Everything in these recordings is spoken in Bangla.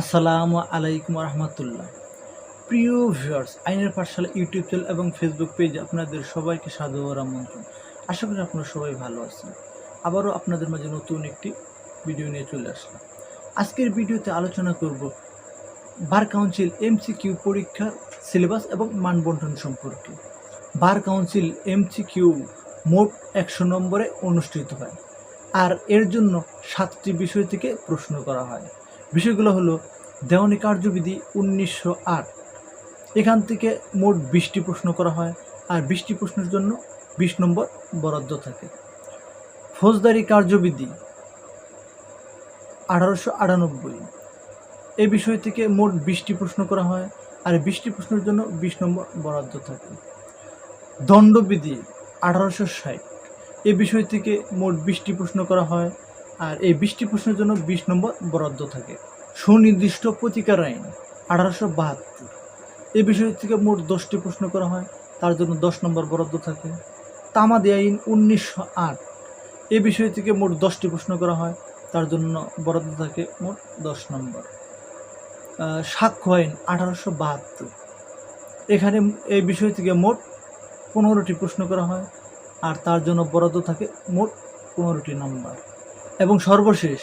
আসসালামু আলাইকুম রহমতুল্লাহ। প্রিয় ভিউয়ার্স, আইনের পাঠশালা ইউটিউব চ্যানেল এবং ফেসবুক পেজ আপনাদের সবাইকে সাধু ও আমন্ত্রণ। আশা করি আপনারা সবাই ভালো আছেন। আবারও আপনাদের মাঝে নতুন একটি ভিডিও নিয়ে চলে আসলাম। আজকের ভিডিওতে আলোচনা করব বার কাউন্সিল এমসিকিউ পরীক্ষার সিলেবাস এবং মানবন্টন সম্পর্কে। বার কাউন্সিল এমসিকিউ মোট একশো নম্বরে অনুষ্ঠিত হয় আর এর জন্য সাতটি বিষয় থেকে প্রশ্ন করা হয়। বিষয়গুলো হলো দেওয়ানি কার্যবিধি উনিশশো আট। এখান থেকে মোট বিশটি প্রশ্ন করা হয় আর বিশটি প্রশ্নের জন্য বিশ নম্বর বরাদ্দ থাকে। ফৌজদারি কার্যবিধি আঠারোশো আটানব্বই। এ বিষয় থেকে মোট বিশটি প্রশ্ন করা হয় আর বিশটি প্রশ্নের জন্য বিশ নম্বর বরাদ্দ থাকে। দণ্ডবিধি আঠারোশো ষাট। এ বিষয় থেকে মোট বিশটি প্রশ্ন করা হয় আর এই বিশটি প্রশ্নের জন্য বিশ নম্বর বরাদ্দ থাকে। সুনির্দিষ্ট প্রতিকার আইন, আঠারোশো বাহাত্তর। এই বিষয় থেকে মোট দশটি প্রশ্ন করা হয়, তার জন্য দশ নম্বর বরাদ্দ থাকে। তামাদি আইন উনিশশো আট। এ বিষয় থেকে মোট দশটি প্রশ্ন করা হয়, তার জন্য বরাদ্দ থাকে মোট দশ নম্বর। সাক্ষ্য আইন, আঠারোশো বাহাত্তর। এখানে এই বিষয় থেকে মোট পনেরোটি প্রশ্ন করা হয়, আর তার জন্য বরাদ্দ থাকে মোট পনেরোটি নম্বর। এবং সর্বশেষ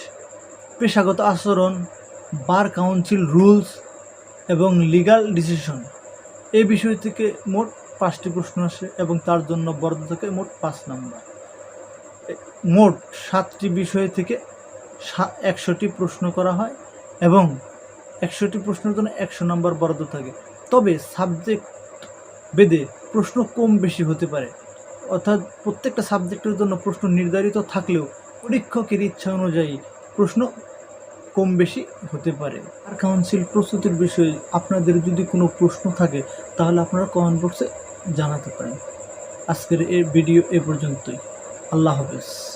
পেশাগত আচরণ, বার কাউন্সিল রুলস এবং লিগ্যাল ডিসিশন। এই বিষয় থেকে মোট পাঁচটি প্রশ্ন আসে এবং তার জন্য বরাদ্দ থাকে মোট পাঁচ নম্বর। মোট সাতটি বিষয় থেকে একশোটি প্রশ্ন করা হয় এবং একশোটি প্রশ্নের জন্য একশো নম্বর বরাদ্দ থাকে। তবে সাবজেক্ট বেদে প্রশ্ন কম বেশি হতে পারে। অর্থাৎ প্রত্যেকটা সাবজেক্টের জন্য প্রশ্ন নির্ধারিত থাকলেও পরীক্ষকের ইচ্ছা অনুযায়ী প্রশ্ন কম বেশি হতে পারে। আর কাউন্সিল প্রস্তুতির বিষয়ে আপনাদের যদি কোনো প্রশ্ন থাকে, তাহলে আপনারা কমেন্ট বক্সে জানাতে পারেন। আজকের এই ভিডিও এ পর্যন্তই। আল্লাহ হাফেজ।